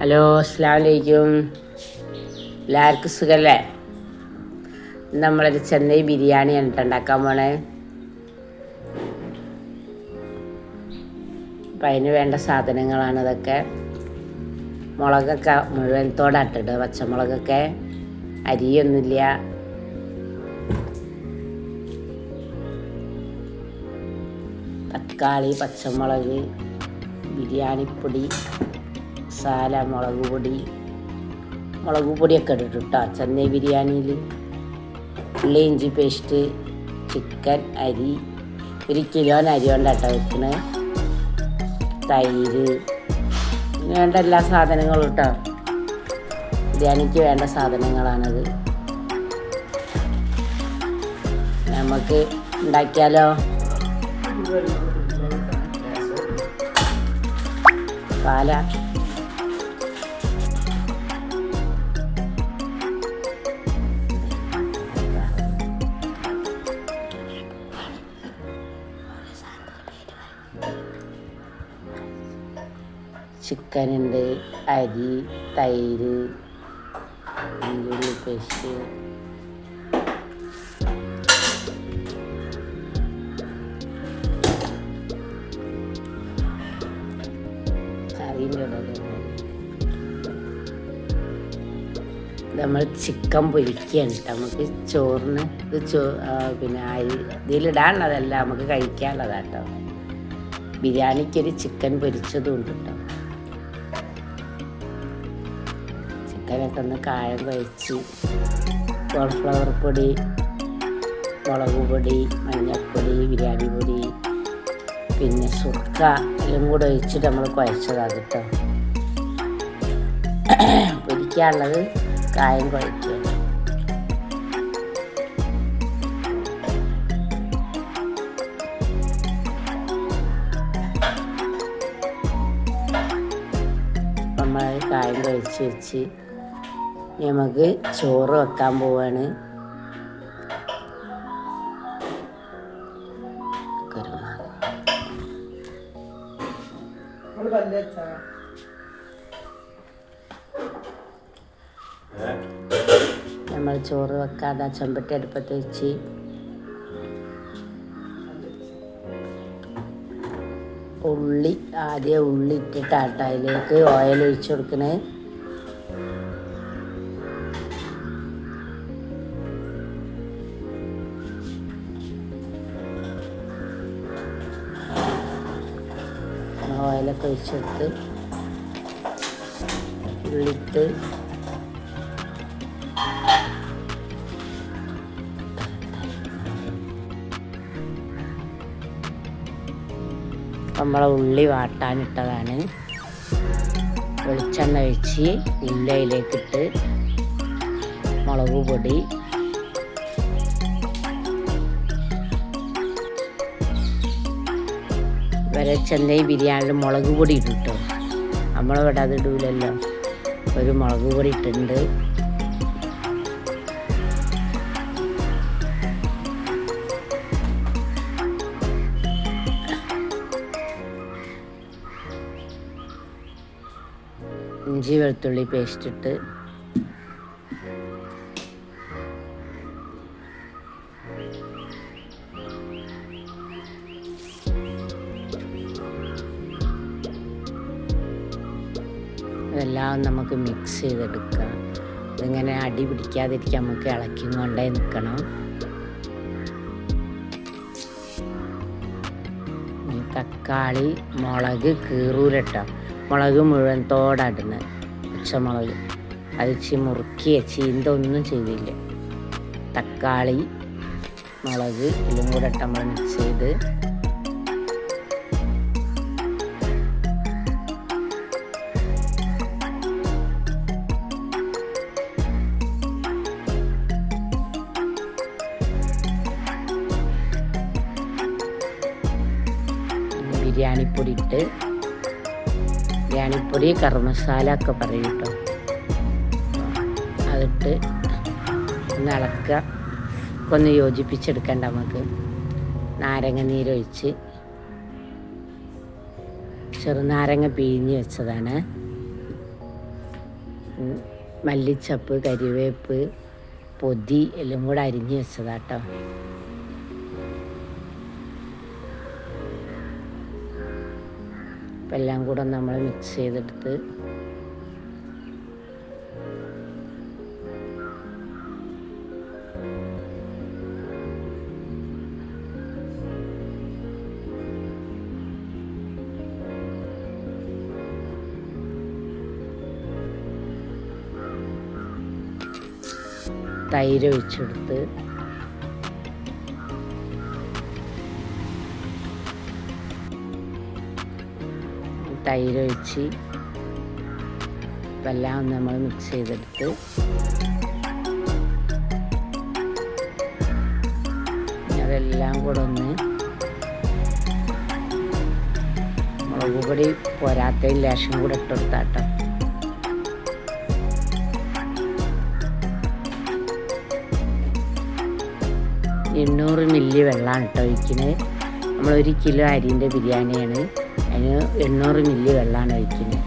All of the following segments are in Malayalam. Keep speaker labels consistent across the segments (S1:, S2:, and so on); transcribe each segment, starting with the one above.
S1: ഹലോ അസ്സാം വലൈക്കും എല്ലാവർക്കും സുഖല്ലേ? നമ്മളൊരു ചെന്നൈ ബിരിയാണിയാണ് എന്നിട്ട് ഉണ്ടാക്കാൻ പോണേ. അപ്പം അതിന് വേണ്ട സാധനങ്ങളാണ് ഇതൊക്കെ. മുളകൊക്കെ മുഴുവനത്തോടെ ഇട്ടിട്ട് പച്ചമുളകൊക്കെ. അരിയൊന്നുമില്ല. തക്കാളി പച്ചമുളക് ബിരിയാണിപ്പൊടി. മസാല മുളക് പൊടി. മുളക് പൊടിയൊക്കെ ഇട്ടിട്ട്. കേട്ടോ ചെന്നൈ ബിരിയാണിയിൽ ഉള്ളി ഇഞ്ചി പേസ്റ്റ് ചിക്കൻ അരി. ഒരു കിലോന് അരി കൊണ്ടാട്ടോ വെക്കണേ. തൈര്. വേണ്ട എല്ലാ സാധനങ്ങളും കേട്ടോ ബിരിയാണിക്ക് വേണ്ട സാധനങ്ങളാണത്. നമുക്ക് ഉണ്ടാക്കിയാലോ? പാല. ചിക്കൻ ഉണ്ട് അരി തൈര് ഉള്ളി പേസ്റ്റ് നമ്മൾ ചിക്കൻ പൊരിക്കുകയാണ്. നമുക്ക് ചോറിന് ഇത് ചോ പിന്നെ അരി ഇതിലിടാനുള്ളതല്ല നമുക്ക് കഴിക്കാനുള്ളതാട്ടോ. ബിരിയാണിക്കൊരു ചിക്കൻ പൊരിച്ചതും ഉണ്ട് കേട്ടോ. ചിക്കനൊക്കെ ഒന്ന് കായം കഴിച്ച് കോൺഫ്ലവർ പൊടി മുളക് പൊടി മഞ്ഞൾപ്പൊടി ബിരിയാണി പൊടി പിന്നെ സുക്ക എല്ലാം കൂടെ ഒഴിച്ചിട്ട് നമ്മൾ കുഴച്ചതാണ് കേട്ടോ. പൊരിക്കാനുള്ളത് കായം കുഴക്കുക നമ്മൾ കായം കഴിച്ച് വെച്ച് നമുക്ക് ചോറ് വെക്കാൻ പോവാണ്. നമ്മൾ ചോറ് വെക്കാതെ ചെമ്പട്ടി അടുപ്പത്ത് വെച്ച്. ഉള്ളി ആദ്യം ഉള്ളി ഇട്ടിട്ടാട്ടോ അതിലേക്ക് ഓയിൽ ഒഴിച്ചു കൊടുക്കണേ. ഒഴിച്ചെടുത്ത് ഉള്ളിട്ട് നമ്മളെ ഉള്ളി വാട്ടാനിട്ടതാണ്. വെളിച്ചെണ്ണ ഒഴിച്ച് ഉള്ളയിലേക്കിട്ട് മുളക് പൊടി വരെ ചെന്നൈ ബിരിയാണിയിൽ മുളക് പൊടി ഇടും കേട്ടോ നമ്മളിവിടെ അത് ഇടൂലല്ലോ. ഒരു മുളക് പൊടി ഇട്ടിട്ടുണ്ട്. ഇഞ്ചി വെളുത്തുള്ളി പേസ്റ്റ് ഇട്ട് ഇതെല്ലാം നമുക്ക് മിക്സ് ചെയ്തെടുക്കാം. ഇതിങ്ങനെ അടി പിടിക്കാതിരിക്കാൻ നമുക്ക് ഇളക്കി കൊണ്ടേ നിൽക്കണം. തക്കാളി മുളക് കീറൂലട്ടോ. മുളക് മുഴുവൻ തോടാടുന്നത് പച്ചമുളക്. അത് ചി മുറുക്കിയ ചീന്ത ഒന്നും ചെയ്തില്ല. തക്കാളി മുളക് എല്ലാം കൂടെ ഇട്ട് നമ്മൾ മിക്സ് ചെയ്ത് ബിരിയാണിപ്പൊടി ഇട്ട് ബിരിയാണിപ്പൊടി കറി മസാല ഒക്കെ പറയും കേട്ടോ. അതിട്ട് ഒന്ന് ഇളക്കുക. ഒന്ന് യോജിപ്പിച്ചെടുക്കണ്ട നമുക്ക്. നാരങ്ങ നീരൊഴിച്ച് ചെറുനാരങ്ങ പിഴിഞ്ഞ് വെച്ചതാണ്. മല്ലിച്ചപ്പ് കരിവേപ്പ് പൊതി എല്ലാം കൂടെ അരിഞ്ഞ് വെച്ചതാട്ടോ അപ്പം എല്ലാം കൂടെ നമ്മൾ മിക്സ് ചെയ്തെടുത്ത് തൈര് ഒഴിച്ചെടുത്ത് തൈര് ഒഴിച്ച് ഇപ്പം എല്ലാം നമ്മൾ മിക്സ് ചെയ്തെടുത്ത് അതെല്ലാം കൂടെ ഒന്ന് മുളക് പൊടി പോരാത്ത ലേശം കൂടെ ഇട്ടെടുത്താട്ടോ എണ്ണൂറ് മില്ലി വെള്ളമാണ് കേട്ടോ ഒഴിക്കുന്നത് നമ്മളൊരു കിലോ അരിന്റെ ബിരിയാണിയാണ്. അതിന് എണ്ണൂറ് മില്ലി വെള്ളമാണ് ഒഴിക്കുന്നത്.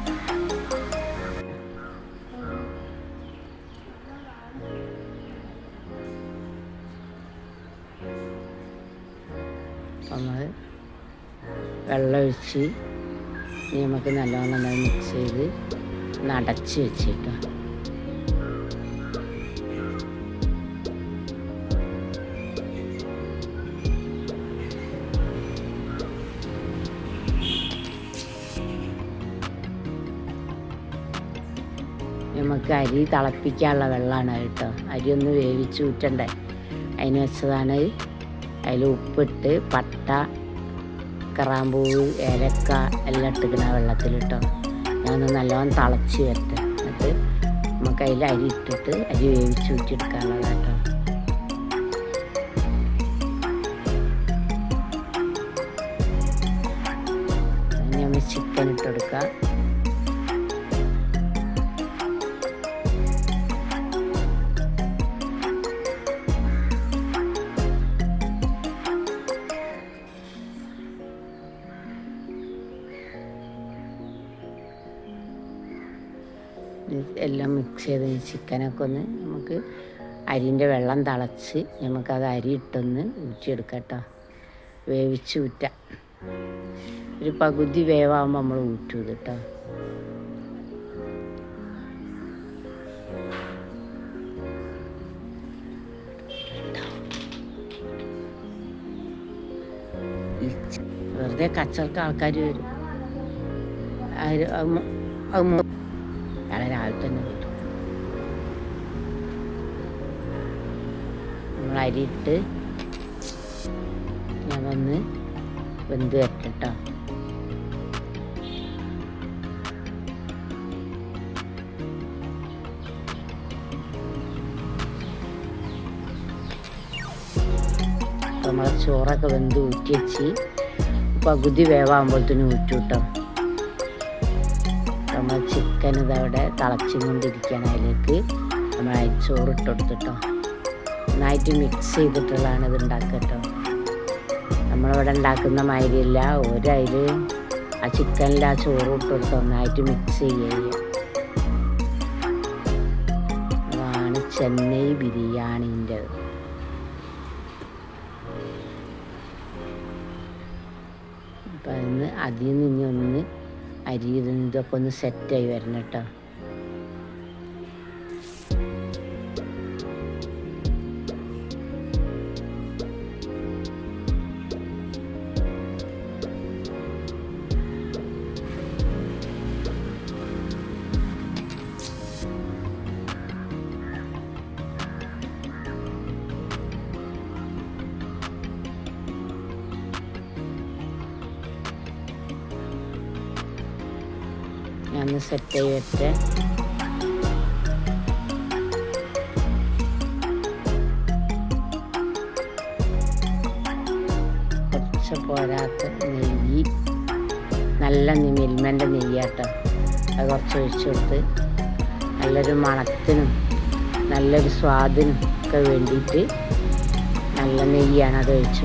S1: നമ്മൾ വെള്ളമൊഴിച്ച് നമുക്ക് നല്ലോണം മിക്സ് ചെയ്ത് നടച്ച് വെച്ചിട്ടോ നമുക്ക് അരി തിളപ്പിക്കാനുള്ള വെള്ളമാണ് കേട്ടോ. അരി ഒന്ന് വേവിച്ച് ഊറ്റണ്ടേ. അതിന് വെച്ചതാണ് അതിൽ ഉപ്പിട്ട് പട്ട കറാമ്പൂവ് ഏലക്ക എല്ലാം ഇട്ടിക്കണ വെള്ളത്തിലിട്ടോ ഞാനൊന്ന് നല്ലോണം തിളച്ച് വരട്ടെ. എന്നിട്ട് നമുക്ക് അതിൽ അരി ഇട്ടിട്ട് അരി വേവിച്ച് ഊറ്റിയെടുക്കാനുള്ളത് കേട്ടോ. ചിക്കൻ ഇട്ടെടുക്കാം എല്ലാം മിക്സ് ചെയ്ത് ചിക്കനൊക്കെ ഒന്ന് നമുക്ക് അരിന്റെ വെള്ളം തിളച്ച് നമുക്കത് അരി ഇട്ടൊന്ന് ഊറ്റിയെടുക്കാം കേട്ടോ വേവിച്ച് ഊറ്റ. ഒരു പകുതി വേവാകുമ്പോൾ നമ്മൾ ഊറ്റും കേട്ടോ വെറുതെ കച്ചർക്ക് ആൾക്കാർ വരും. അത് നമ്മൾ അരിയിട്ട് വന്ന് വെന്ത് വരട്ടെ നമ്മളെ ചോറൊക്കെ വെന്ത് ഊറ്റി വെച്ച് പകുതി വേവാകുമ്പോഴത്തേനും ഊറ്റി കിട്ടും നമ്മൾ ചിക്കൻ ഇതവിടെ തിളച്ചും കൊണ്ടിരിക്കണം അതിലേക്ക്. നമ്മൾ അരിച്ചോറ് ഇട്ട് കൊടുത്തിട്ടോ. നന്നായിട്ട് മിക്സ് ചെയ്തിട്ടുള്ളതാണ് ഇത് ഉണ്ടാക്കുക കേട്ടോ നമ്മളിവിടെ ഉണ്ടാക്കുന്ന മാതിരിയല്ല. ഒരതിൽ ആ ചിക്കനിൽ ആ ചോറ് ഇട്ടുകൊടുത്ത് നന്നായിട്ട് മിക്സ് ചെയ്യുക അതാണ് ചെന്നൈ ബിരിയാണീന്റെ അപ്പം അതിൽ നിന്ന് ഇനി ഒന്ന് അരി ഇത് ഇതൊക്കെ ഒന്ന് സെറ്റായി വരണം കേട്ടോ. ഞാൻ സെറ്റ് ചെയ്തിട്ട് കുറച്ച് പോരാത്ത നെയ്യ്. നല്ല മിൽമന്റെ നെയ്യാട്ടോ. അത് കുറച്ച് ഒഴിച്ചു കൊടുത്ത് നല്ലൊരു മണത്തിനും നല്ലൊരു സ്വാദിനും ഒക്കെ വേണ്ടിയിട്ട് നല്ല നെയ്യാണ് അത് ഒഴിച്ചു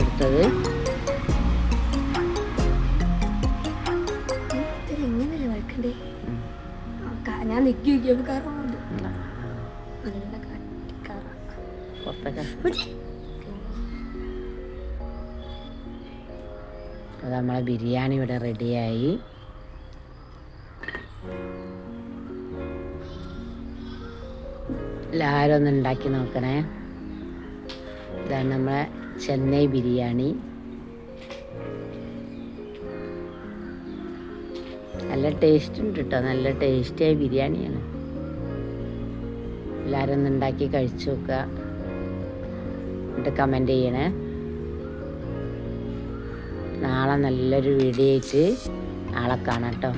S2: നല്ല
S1: അത് നമ്മളെ ബിരിയാണി ഇവിടെ റെഡിയായി. എല്ലാവരും ഒന്ന് ഉണ്ടാക്കി നോക്കണേ. ഇതാണ് നമ്മളെ ചെന്നൈ ബിരിയാണി. നല്ല ടേസ്റ്റ് ഉണ്ട് കേട്ടോ നല്ല ടേസ്റ്റിയായ ബിരിയാണിയാണ്. എല്ലാവരും ഉണ്ടാക്കി കഴിച്ചു നോക്കുക. എന്നിട്ട് കമന്റ് ചെയ്യണേ. നാളെ നല്ലൊരു വീഡിയോ ആയിട്ട് നാളെ കാണാം കേട്ടോ